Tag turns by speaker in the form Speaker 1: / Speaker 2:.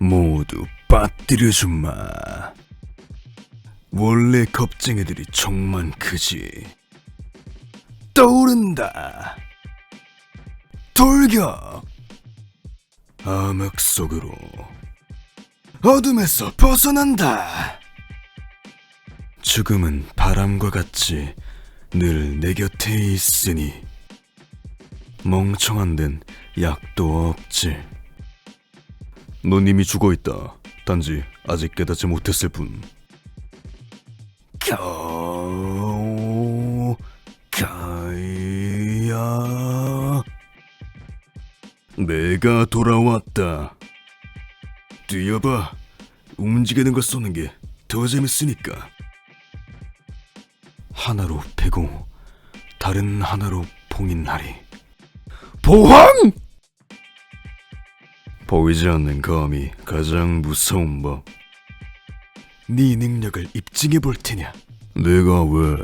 Speaker 1: 모두 빠뜨려줌마. 원래 겁쟁이들이 정만 크지. 떠오른다. 돌격. 암흑 속으로 어둠에서 벗어난다. 죽음은 바람과 같이 늘 내 곁에 있으니 멍청한 데는 약도 없지. 넌 이미 죽어 있다. 단지 아직 깨닫지 못했을 뿐. 겨우 가야 내가 돌아왔다. 뛰어봐. 움직이는 걸 쏘는 게 더 재밌으니까. 하나로 패고 다른 하나로 봉인하리. 보황! 보이지 않는 검이 가장 무서운 법. 네 능력을 입증해 볼 테냐? 내가 왜